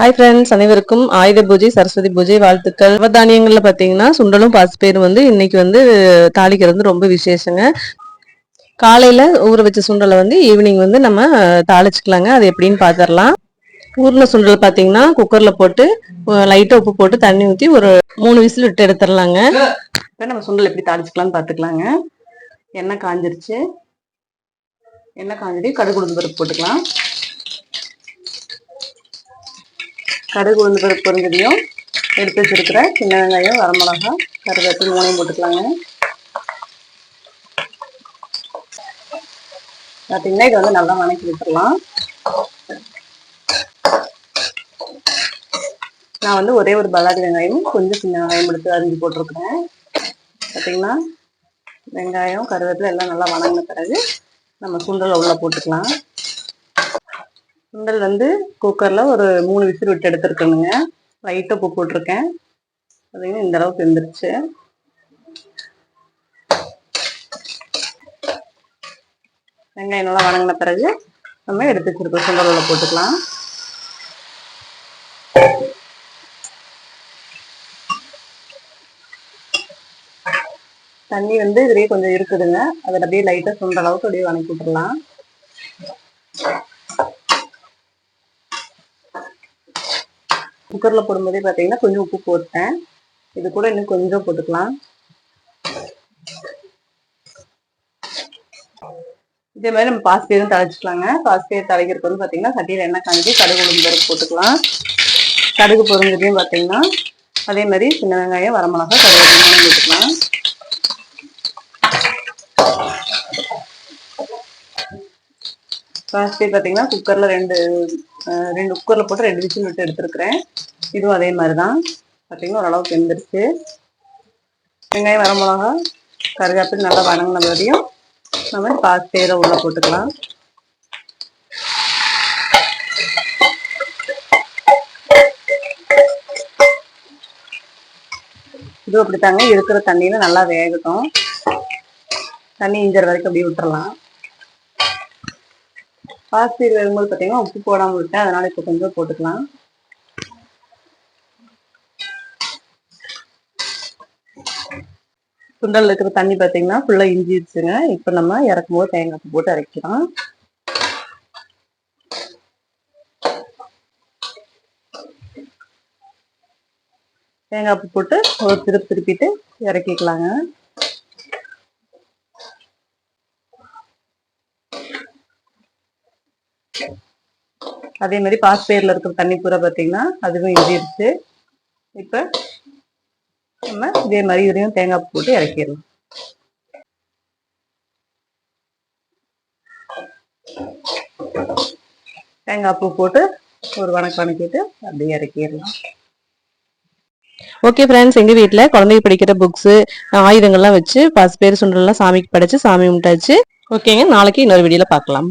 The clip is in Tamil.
ஹாய் ஃப்ரெண்ட்ஸ் அனைவருக்கும் ஆயுத பூஜை சரஸ்வதி பூஜை வாழ்த்துக்கள். நவதானியங்கள்ல பார்த்தீங்கன்னா சுண்டலும் பாசிப்பயிரும் வந்து இன்னைக்கு வந்து தாளிக்கிறது வந்து ரொம்ப விசேஷங்க. காலையில் ஊற வச்ச சுண்டலை வந்து ஈவினிங் வந்து நம்ம தாளிச்சுக்கலாங்க. அது எப்படின்னு பார்த்துடலாம் ஊர்ன சுண்டல் பார்த்தீங்கன்னா குக்கரில் போட்டு லைட்டாக உப்பு போட்டு தண்ணி ஊற்றி ஒரு மூணு விசில் விட்டு எடுத்துடலாங்க. இப்போ நம்ம சுண்டல் எப்படி தாளிச்சுக்கலாம்னு பார்த்துக்கலாங்க எண்ணெய் காஞ்சிருச்சு. எண்ணெய் காஞ்சிட்டு கடுகு உளுந்து பருப்பு போட்டுக்கலாம். கடுகு உளுந்து பருப்பு பொரிஞ்சதையும் எடுத்து வச்சிருக்கிற சின்ன வெங்காயம் வரமிளகா கருவேப்பிலை மூணையும் போட்டுக்கலாங்க. பார்த்தீங்கன்னா இது வந்து நல்லா வணக்கி விட்டுடலாம். நான் வந்து ஒரே ஒரு பல்லாரி வெங்காயமும் கொஞ்சம் சின்ன வெங்காயம் எடுத்து அரிஞ்சு போட்டிருக்கிறேன். பார்த்தீங்கன்னா வெங்காயம் கருவேப்பிலை எல்லாம் நல்லா வணங்கின பிறகு நம்ம சுண்டலை உள்ளே போட்டுக்கலாம். சுண்டல் வந்து குக்கரில் ஒரு மூணு விசில் விட்டு எடுத்துருக்கணுங்க. லைட்டாக உப்பு போட்டிருக்கேன். பார்த்தீங்கன்னா இந்த அளவுக்கு இருந்துருச்சு வெங்காயம் நல்லா வணங்கின பிறகு நம்ம எடுத்து வச்சிருக்கோம் சுண்டலில் போட்டுக்கலாம். தண்ணி வந்து இதுலேயே கொஞ்சம் இருக்குதுங்க. அதில் அப்படியே லைட்டாக சுண்ட அளவுக்கு அப்படியே வணக்கி விட்டுடலாம் குக்கரில் போடும்போதே பார்த்தீங்கன்னா கொஞ்சம் உப்பு போட்டேன். இது கூட இன்னும் கொஞ்சம் போட்டுக்கலாம். இதே மாதிரி நம்ம பாசிப்பயிரும் தழைச்சிக்கலாங்க பாசிப்பயிர் தலைக்கிறதுக்கு வந்து பார்த்தீங்கன்னா சட்டியில் எண்ணெய் காஞ்சி கடுகு உளுந்து போட்டுக்கலாம். கடுகு பொருந்ததையும் பார்த்தீங்கன்னா அதே மாதிரி சின்ன வெங்காயம் வரமிளகா கடுகு போட்டுக்கலாம். பாசிப்பயிர் பார்த்தீங்கன்னா குக்கரில் ரெண்டு ரெண்டு குக்கரில் போட்டு ரெண்டு விசில் விட்டு எடுத்துருக்குறேன். இதுவும் அதே மாதிரி தான் பார்த்தீங்கன்னா ஓரளவுக்கு வெந்துருச்சு. வெங்காயம் வர மிளகா கருகாப்பில் நல்லா வணங்கின வரையும் நம்ம பாசிப்பயிரை உள்ளே போட்டுக்கலாம். இது அப்படித்தாங்க. இருக்கிற தண்ணியில் நல்லா வேகட்டும். தண்ணி இஞ்சற வரைக்கும் அப்படியே விட்டுறலாம். பாசிப்பயிர் வரும்போது பார்த்தீங்கன்னா உப்பு போடாமல் விட்டேன் அதனால இப்போ கொஞ்சம் போட்டுக்கலாம். சுண்டல் இருக்கிற தண்ணி பார்த்தீங்கன்னா ஃபுல்லாக இஞ்சிடுச்சுங்க இப்போ நம்ம இறக்கும் போது தேங்காய் போட்டு அரைக்கலாம். தேங்காய் போட்டு ஒரு திருப்பி திருப்பிட்டு இறக்கிக்கலாங்க. அதே மாதிரி பாஸ்பேரில் இருக்கிற தண்ணி பூரா பார்த்தீங்கன்னா அதுவும் இஞ்சிடுச்சு இப்போ நம்ம இதே மாதிரி இதுலையும் தேங்காய் போட்டு இறக்கிடலாம். தேங்காய் பூ போட்டு ஒரு வணக்கம் வணக்கிட்டு அப்படியே இறக்கிடலாம். ஓகே ஃப்ரெண்ட்ஸ் எங்கள் வீட்டில் குழந்தைங்க படிக்கிற புக்ஸு ஆயுதங்கள்லாம் வச்சு பசு பேர் சுண்டலாம் சாமிக்கு படைச்சு சாமி கும்பிட்டாச்சு. ஓகேங்க நாளைக்கு இன்னொரு வீடியோவில் பார்க்கலாம்